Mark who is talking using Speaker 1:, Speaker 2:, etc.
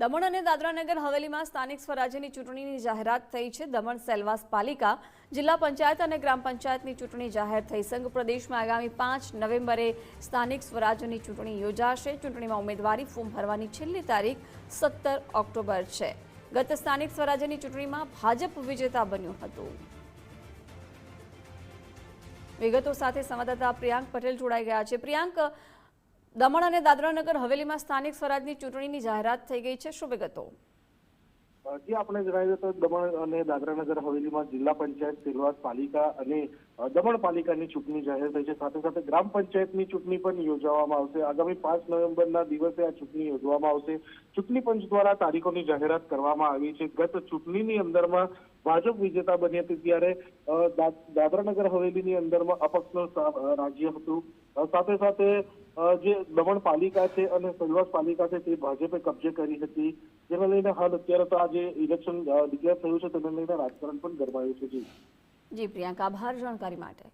Speaker 1: દમણ અને દાદરાનગર હવેલીમાં સ્થાનિક સ્વરાજ્યની ચૂંટણીની જાહેરાત થઈ છે. દમણ સેલવાસ પાલિકા, જિલ્લા પંચાયત અને ગ્રામ પંચાયતની ચૂંટણી જાહેર થઈ. સંઘ પ્રદેશમાં આગામી પાંચ નવેમ્બરે સ્થાનિક સ્વરાજ્યની ચૂંટણી યોજાશે. ચૂંટણીમાં ઉમેદવારી ફોર્મ ભરવાની છેલ્લી તારીખ સત્તર ઓક્ટોબર છે. ગત સ્થાનિક સ્વરાજ્યની ચૂંટણીમાં ભાજપ વિજેતા બન્યું હતું. વિગતો સાથે સંવાદદાતા પ્રિયાંક પટેલ જોડાઈ ગયા છે. પ્રિયાંક દમણ અને દાદરાનગર હવેલીમાં સ્થાનિક સ્વરાજની ચૂંટણીની જાહેરાત થઈ ગઈ છે. શું વિગતો?
Speaker 2: જે આપણે જણાવ્યું તો દમણ અને દાદરાનગર હવેલીમાં જિલ્લા પંચાયત સિલવાસ પાલિકા અને દમણ પાલિકાની ચૂંટણી જાહેર થઈ છે. સાથે સાથે ગ્રામ પંચાયતની ચૂંટણી પણ યોજવામાં આવશે. આગામી પાંચ નવેમ્બરના દિવસે આ ચૂંટણી યોજવામાં આવશે. ચૂંટણી પંચ દ્વારા તારીખોની જાહેરાત કરવામાં આવી છે. ગત ચૂંટણીની અંદરમાં ભાજપ વિજેતા બની હતી ત્યારે દાદરાનગર હવેલીની અંદરમાં અપક્ષનું રાજ્ય હતું. સાથે સાથે જે દમણ પાલિકા છે અને સહવાસ પાલિકા છે તે ભાજપે કબજે કરી હતી. જેને લઈને હાલ અત્યારે તો આ જે ઇલેક્શન ડિક્લેર થયું છે તેને લઈને રાજકારણ પણ ગરમાયું છે. જી.
Speaker 1: જી, પ્રિયંકા, આભાર જાણકારી માટે.